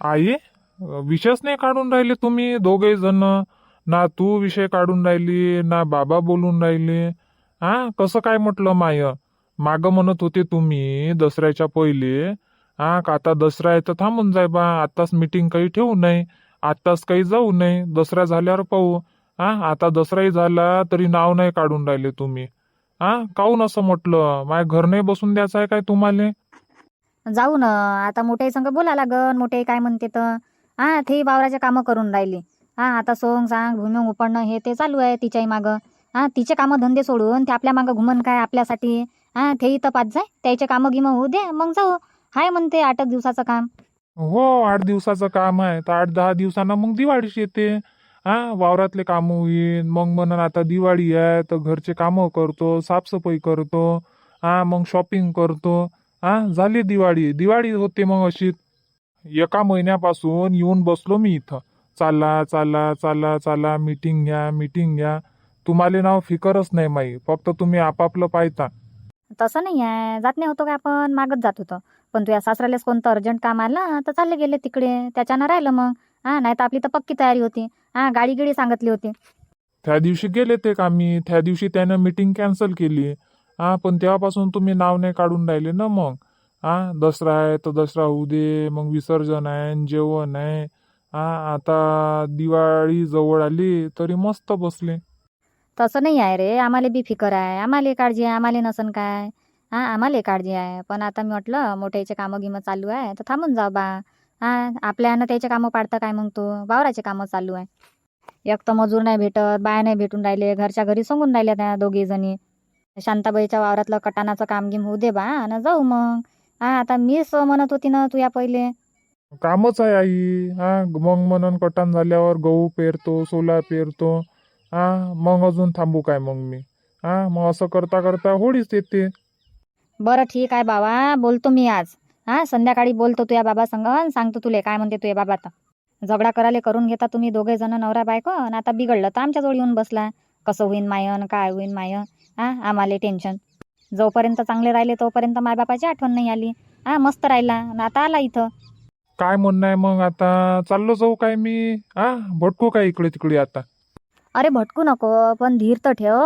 आई विषयच नाही काढून राहिले तुम्ही. दोघे जण ना तू विषय काढून राहिली ना बाबा बोलून राहिले. हा कसं काय म्हटलं माय? माग म्हणत होते तुम्ही दसऱ्याच्या पहिले. हा का आता दसरा आहे तर थांबून जाय बा. आताच मीटिंग काही ठेवू नये. आताच काही जाऊ नये. दसरा झाल्यावर पाहू. हा आता दसराही झाला तरी नाव नाही काढून राहिले तुम्ही. हा काहून असं म्हटलं? माय घर नाही बसून द्यायचं आहे काय तुम्हाला? जाऊ ना आता मोठ्याही संग बोला लागन मोठे काय म्हणते तर. हा ते वावराचे कामं करून राहिली. हा आता सोंग सांग भुमिंग उपडणं हे ते चालू आहे तिच्याही मागं. हा तिचे कामं धंदे सोडून ते आपल्या मागं घुमन काय आपल्यासाठी. हा तेही तर पाच जाय त्याचे कामं गिमं होऊ दे मग जाऊ. हाय म्हणते आठ एक दिवसाचं काम. हो आठ दिवसाचं काम आहे तर आठ दहा दिवसानं मग दिवाळीच येते. हा वावरातले कामं होईन मग म्हणून आता दिवाळी आहे तर घरचे कामं करतो साफसफाई करतो. हा मग शॉपिंग करतो. हा झाली दिवाळी. दिवाळी होते मग अशी. एका महिन्यापासून येऊन बसलो मी इथं. चाला चाला चाला चाला मीटिंग घ्या मीटिंग घ्या. तुम्हाला नाव फिकरच नाही माही फक्त तुम्ही आपापलं पाहता. तसं नाही आहे जात नाही होतो का आपण? मागत जात होतो. पण तुझ्या सासऱ्यालाच कोणतं अर्जंट काम आलं तर चालले गेले तिकडे. त्याच्यानं राहिलं मग. हा नाही तर आपली तर पक्की तयारी होती. हा गाडी गिडी सांगितली होती. त्या दिवशी गेले ते कामी त्या दिवशी त्यानं मीटिंग कॅन्सल केली. हा पण तेव्हापासून तुम्ही नाव नाही काढून राहिले ना मग? हा दसरा आहे तर दसरा होऊ दे मग विसर्जन आहे जेवण आहे. हा आता दिवाळी जवळ आली तरी मस्त बसले. तसं नाही आहे रे आम्हाला बी फिकर आहे. आम्हाला काळजी आहे आम्हाला नसन काय. हा आम्हाला काळजी आहे पण आता मी म्हटलं मोठ्याचे कामं गिमं चालू आहे तर थांबून जाऊ बा. हा आपल्यानं त्याचे कामं पाडतं काय मग तो? वावराचे कामं चालू आहे. एक तर मजूर नाही भेटत बाया नाही भेटून राहिले घरच्या घरी सांगून राहिल्या त्या दोघी जणी शांताबाईच्या वावरातलं कटाणाचं काम गिम होऊ दे बा आणि जाऊ मग. हा आता मीच म्हणत होती ना तू या पहिले. कामच आहे आई. हा मग म्हणून कटान झाल्यावर गहू पेरतो सोला पेरतो. हा मग अजून थांबू काय मग मी? हा मग असं करता करता होळीच येते. बरं ठीक आहे बाबा बोलतो मी आज. हा संध्याकाळी बोलतो तुझ्या बाबा संग सांगतो तुले काय म्हणते तुझ्या बाबा तर झगडा करायला करून घेता तुम्ही दोघे जण नवरा बायको आणि आता बिघडलं तर आमच्या जवळ येऊन बसला. कसं होईन मायन काय होईन माय हा आम्हाला टेन्शन जोपर्यंत चांगले राहिले तोपर्यंत मायबापाची आठवण नाही आली. हा मस्त राहिला. आणि आता आला इथं. काय म्हणणं आहे मग आता? चाललो जाऊ काय मी? हा भटकू काय इकडे तिकडे आता? अरे भटकू नको पण धीर तर ठेव.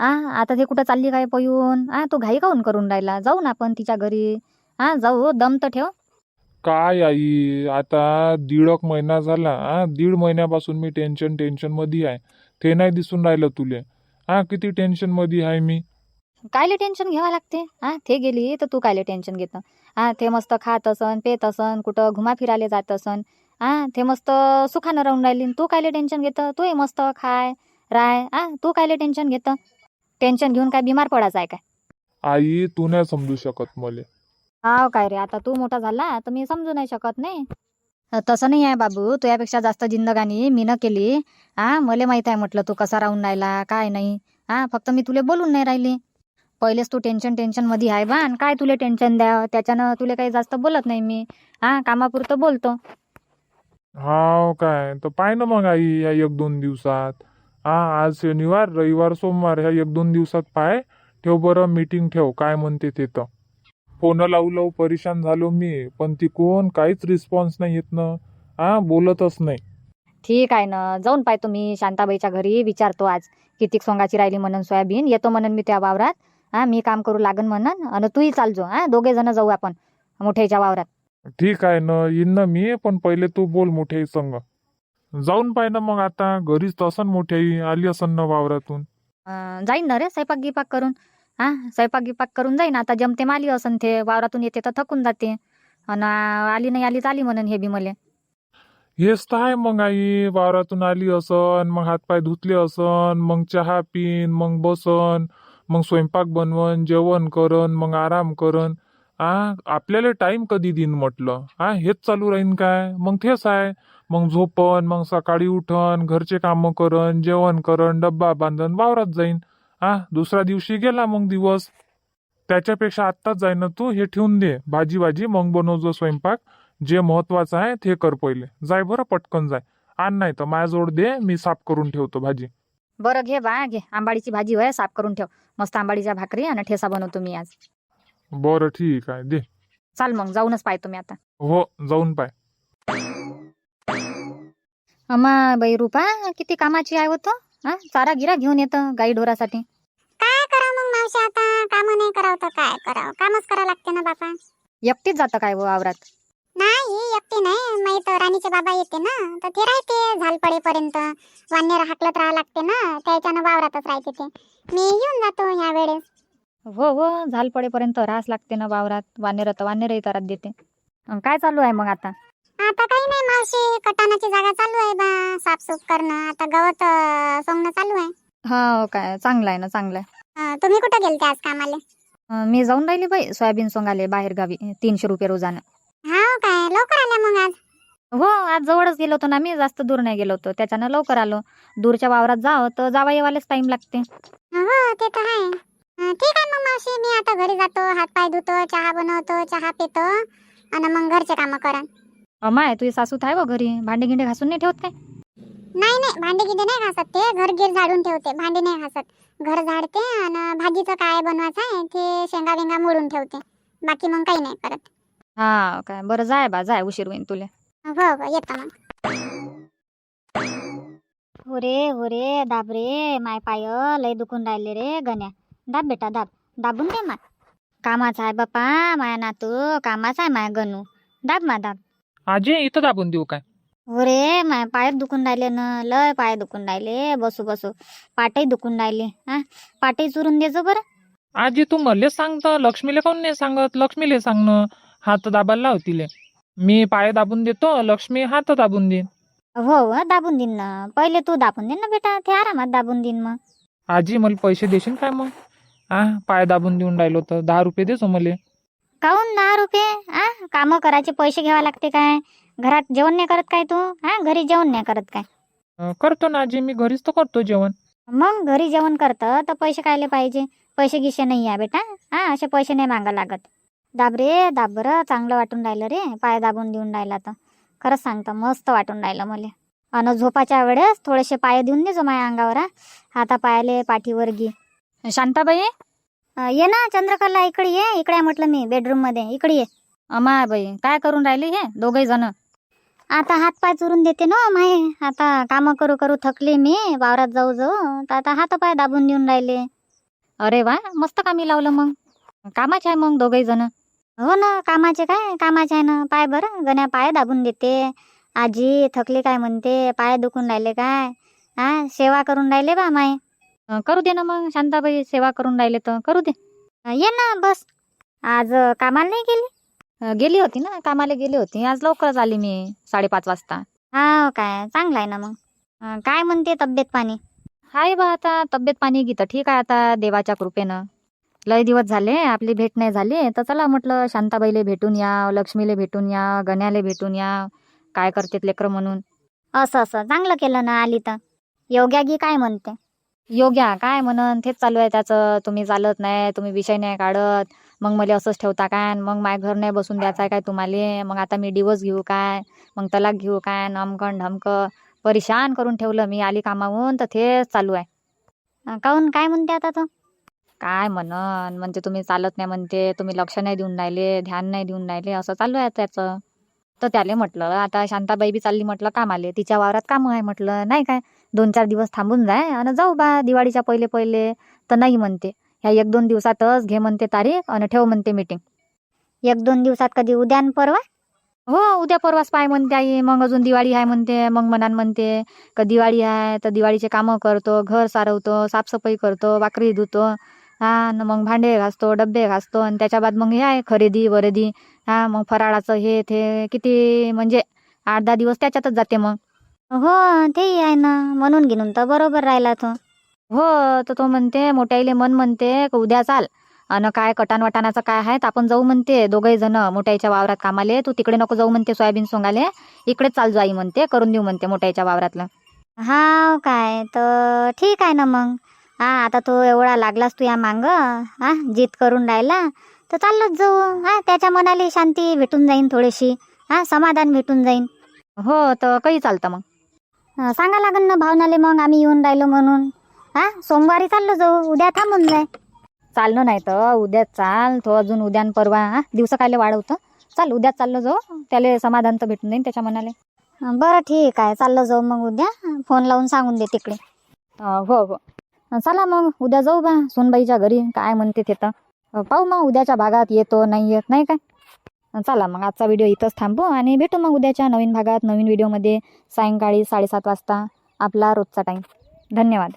हा आता ते कुठं चालली काय पळून? हा तू घाई काऊन करून राहिला? जाऊ ना आपण तिच्या घरी. हा जाऊ दम तर ठेव. काय आई आता दीड एक महिना झाला. हा दीड महिन्यापासून मी टेन्शन टेन्शनमध्ये आहे. ते नाही दिसून राहिलं तुले. हा किती टेन्शनमध्ये आहे मी. कायले टेन्शन घ्यावं लागते? हा ते गेली तर तू कायले टेन्शन घेतं. हा ते मस्त खात असन पेत असन कुठं घुमा फिरायला जात असन. हा ते मस्त सुखानं राहून राहिली तू कायले टेन्शन घेतं? तूही मस्त खाय राय. हा तू कायले टेन्शन घेतं? टेन्शन घेऊन काय बिमार पडायचं आहे काय? आई तू नाही समजू शकत मले. हाव काय रे आता तू मोठा झाला तर मी समजू नाही शकत नाही. तसं नाही आहे बाबू. तुझ्यापेक्षा जास्त जिंदगानी मी न केली. हा मला माहीत आहे म्हटलं तू कसा राहून राहिला काय नाही. हा फक्त मी तुला बोलून नाही राहिली. पहिलेच तू टेन्शन टेन्शनमध्ये आहे बा. आणि काय तुले टेन्शन द्या? त्याच्यानं तुले काही जास्त बोलत नाही मी. हा कामापुरतं बोलतो. हाव काय? तर पाय ना मग आई ह्या एक दोन दिवसात. हा आज शनिवार रविवार सोमवार ह्या एक दोन दिवसात पाय. ठेव बरं मीटिंग ठेव. काय म्हणते ते तर. फोन लावू लावू परेशान झालो मी पण ती कोण? काहीच रिस्पॉन्स नाही येत ना. हा बोलतच नाही. ठीक आहे ना. जाऊन पाहतो मी शांताबाईच्या घरी विचारतो आज. कितीक सोंगाची राहिली म्हणून सोयाबीन? येतो म्हणून मी त्या वावरात. हा मी काम करू लागन म्हणून. आणि तूही चालजो हा दोघे जण जाऊ आपण मोठ्याच्या वावरात. ठीक आहे ना. येईन ना मी पण पहिले तू बोल मोठ्याही संग. जाऊन पाय ना मग आता. घरीच तसन मोठ्याही आली असन ना वावरातून. अं, जाईन ना रे. स्वयंपाक गिपाक करून. हा स्वयंपाक गिपाक करून जाईन. आता जमते माली असन ते वावरातून येते तर थकून जाते. आणि आली नाही आली तर आली म्हणून हे बी मले. हेच तर आहे मग आई वावरातून आली असन मग हातपाय धुतले असन मग चहा पिन मग बसन मग स्वयंपाक बनवन जेवण करन मग आराम करन आ आपल्याला टाइम कधी देईन म्हटलं? हा हेच चालू राहीन काय? मग तेच आहे. मग झोपन मग सकाळी उठन घरचे कामं करन जेवण करन डब्बा बांधन वावरात जाईन. हा दुसऱ्या दिवशी गेला मग दिवस. त्याच्यापेक्षा आत्ताच जाय ना तू हे ठेवून दे. भाजी भाजी मग बनवजो स्वयंपाक. जे महत्वाचं आहे ते कर पहिले. जाय बरं पटकन जाय. आण नाही तर माझ्याजवळ दे मी साफ करून ठेवतो भाजी. बरं घे बा घे. आंबाडीची भाजी होय साफ करून ठेव. मस्त आंबाडीच्या भाकरी आणि ठेसा बनवतो मी आज. बरं ठीक आहे. दे. चाल मग जाऊनच पाहतो मी आता. हो जाऊन पाय. अमा बाई रुपा किती कामाची आहे होतं हा? चारा गिरा घेऊन येतं गाई ढोरासाठी. काय करावं मग मावशी आता? काम नाही करावं तर काय करावं? कामच करावं लागते ना बापा. एकटीच जातं काय व वावरात नाही एकटी नाही. माही तर राणीचे बाबा येते ना. तर ते राहते झाल पडेपर्यंत वानेर हाकलत राहा लागते ना. त्याच्यानं वावरातच राहते ते. मी येऊन जातो ह्या वेळेस हो हो. झाल पडेपर्यंत राहास लागते ना वावरात. वानेर तर वानेरही तरात देते. अन काय चालू आहे मग आता? आता काही नाही मावशी. कटानाची जागा चालू आहे बा. साफसूफ करणं. आता गवत अं, सोंगणं चालू आहे. हा काय. चांगलं आहे ना चांगलं आहे. अं, तुम्ही कुठं गेलते आज कामाले? अं, मी जाऊन राहिली बाई. सोयाबीन सोंगाले बाहेर गावी. तीनशे रुपये रोजानं. हा काय. लवकर आल्या मग आज? हो आज जवळच गेलो होतो ना मी. जास्त दूर नाही गेलो होतो. त्याच्यानं लवकर आलो. दूरच्या वावरात जाव तर जावा येवालेच टाइम लागते. हो ते तर आहे. अं, ठीक आहे मग मावशी. मी आता घरी जातो. हात पाय धुतो चहा बनवतो चहा पितो. आणि मग घरचे कामं करा अमाय तुझी सासू थाय व घरी? भांडे गिंडे घासून नाही ठेवत काय? नाही नाही भांडे गिंडे नाही घासत ते. घर गिर झाडून ठेवते भांडे नाही घासत. घर झाडते आणि भाजीचं काय बनवायचं आहे ते शेंगा बिंगा मोडून ठेवते. बाकी मग काही नाही करत. हा काय? बरं जाय बा जाय उशीर होईन तुले. हो हो येतो मग. हो रे हो रे दाब रे माय पाय लय दुखून राहिले रे गण्या. दाब बेटा दाब. दाबून दे मा कामाचा आहे बापा माया नातू. कामाचा आहे माया गणू. दाब मा दाब. आजी इथं दाबून देऊ काय? हो रे माय पाय दुखून राहिले ना. लय पाय दुखून राहिले. बसू बसू. पाटही दुखून राहिले. हा? पाटही चुरून देजो बरं. आजी तू मलेच सांगतं लक्ष्मीले काऊन नाही सांगत? लक्ष्मीले सांगणं हात दाबायला लाव तिले. मी पाय दाबून देतो. लक्ष्मी हात दाबून देईन. हो हो दाबून देईन ना. पहिले तू दाबून दे ना बेटा. ते आरामात दाबून देईन मग. आजी मला पैसे देशील काय मग? आ पाय दाबून देऊन राहिलो तर. दहा रुपये देसो मले. काहून दहा रुपये आ कामं करायचे पैसे घ्यावा लागते काय? घरात जेवण नाही करत काय तू? हा घरी जेवण नाही करत काय? अं, करतो ना आजी मी घरीच तर करतो जेवण. मग घरी जेवण करतं तर पैसे कायले पाहिजे? पैसे गिशे नाही आहे बेटा. हा असे पैसे नाही मागा लागत. दाब रे दाब बरं चांगलं वाटून राहिलं रे. पाय दाबून देऊन राहिला तर. खरंच सांगतं मस्त वाटून राहिलं मला. अन झोपाच्या वेळेस थोडेसे पाय देऊन देजो माझ्या अंगावर हा. हाता पायाले पाठीवर घे. शांताबाई? ये ना चंद्रकला इकडे ये. इकडे म्हटलं मी बेडरूममध्ये. इकडे ये. अमाय बाई काय करून राहिली हे दोघही जण? आता हात पाय चुरून देते ना माये. आता कामं करू करू थकले मी वावरात जाऊ जाऊ. तर आता हात पाय दाबून देऊन राहिले. अरे वा मस्त कामी लावलं मग. कामाचे आहे मग दोघही जण? हो ना कामाचे काय? कामाचे आहे ना पाय बरं. गण्या पाय दाबून देते. आजी थकले काय म्हणते? पाय दुखून राहिले काय? हा सेवा करून राहिले बा माय. करू दे ना मग. शांताबाई सेवा करून राहिले तर करू दे. ये ना बस. आज कामाला नाही गेली? गेली होती ना. कामाला गेली होती. आज लवकरच आली मी साडेपाच वाजता. हा काय चांगलं आहे ना मग. काय म्हणते तब्येत पाणी? हाय बा आता तब्येत पाणी गीत ठीक आहे आता देवाच्या कृपेनं. लय दिवस झाले आपली भेट नाही झाली. तर चला म्हटलं शांताबाईले भेटून या लक्ष्मीले भेटून या गण्याले भेटून या. काय करतेत लेकरं म्हणून. असं असं. चांगलं केलं ना आली तर. योग्यागी काय म्हणते? योग्या काय म्हणन? तेच चालू आहे त्याचं. तुम्ही चालत नाही तुम्ही विषय नाही काढत. मग मला असंच ठेवता काय? मग माय घर नाही बसून द्यायचं आहे काय तुम्हाला? मग आता मी डिवोर्स घेऊ काय? मग तलाक घेऊ काय? नमकन ढमकं परेशान करून ठेवलं मी आली कामावून तर तेच चालू आहे. काहून? काय म्हणते आता तो? काय म्हणन? म्हणते तुम्ही चालत नाही म्हणते. तुम्ही लक्ष नाही देऊन राहिले ध्यान नाही देऊन राहिले असं चालू आहे त्याचं. तर त्याले म्हटलं आता शांताबाई बी चालली म्हटलं कामाले. तिच्या वावरात कामं आहे म्हटलं नाही काय? दोन चार दिवस थांबून जाय आणि जाऊ बा दिवाळीच्या पहिले पहिले तर नाही म्हणते. ह्या एक दोन दिवसातच घे म्हणते तारीख आणि ठेव म्हणते मीटिंग एक दोन दिवसात कधी? उद्या परवा? हो उद्या परवाच पाय म्हणते आई. मग अजून दिवाळी आहे म्हणते मग मनान म्हणते का दिवाळी आहे तर दिवाळीचे कामं करतो घर सारवतो साफसफाई करतो भाकरी धुतो हा मग भांडे घासतो डब्बे घासतो आणि त्याच्या बाद मग हे आहे खरेदी वरेदी. हा मग फराळाचं हे ते किती म्हणजे आठ दहा दिवस त्याच्यातच जाते मग. हो तेही आहे ना. म्हणून घेऊन तर बरोबर राहिला तो. हो तर तो म्हणते मोठ्याईले मन म्हणते का उद्या चाल. अन काय कटान वटानाचं काय आहे तर आपण जाऊ म्हणते दोघही जण मोठ्याच्या वावरात कामाले. तू तिकडे नको जाऊ म्हणते सोयाबीन सोंगाले. इकडेच चाल जाई म्हणते करून देऊ म्हणते मोठ्याच्या वावरातलं. हा काय तर ठीक आहे ना मग. हा आता तो एवढा लागलास तू या मांग. हा जित करून राहिला. तर चाललोच जाऊ. हा त्याच्या मनाला शांती भेटून जाईन थोडीशी. हा समाधान भेटून जाईन. हो तर काही चालतं मग. सांगा लागन ना भावनाले मग आम्ही येऊन राहिलो म्हणून. हा सोमवारी चाललो जाऊ. उद्या थांबून जाय. चालणं नाही तर उद्याच चाल तो अजून उद्यान परवा हा दिवस कायले वाढवतं चाल उद्याच चाललो जाऊ. त्याले समाधान तर भेटून जाईन त्याच्या मनाले. बरं ठीक आहे. चाललं जाऊ मग उद्या. फोन लावून सांगून दे तिकडे. हो हो. चला मग उद्या जाऊ बा सोनबाईच्या घरी. काय म्हणते ते तर. पाहू मग उद्याच्या भागात येतो नाही येत नाही काय? चला मग आजचा व्हिडिओ इथंच थांबू आणि भेटू मग उद्याच्या नवीन भागात नवीन व्हिडिओमध्ये सायंकाळी साडेसात वाजता. आपला रोजचा टाईम धन्यवाद.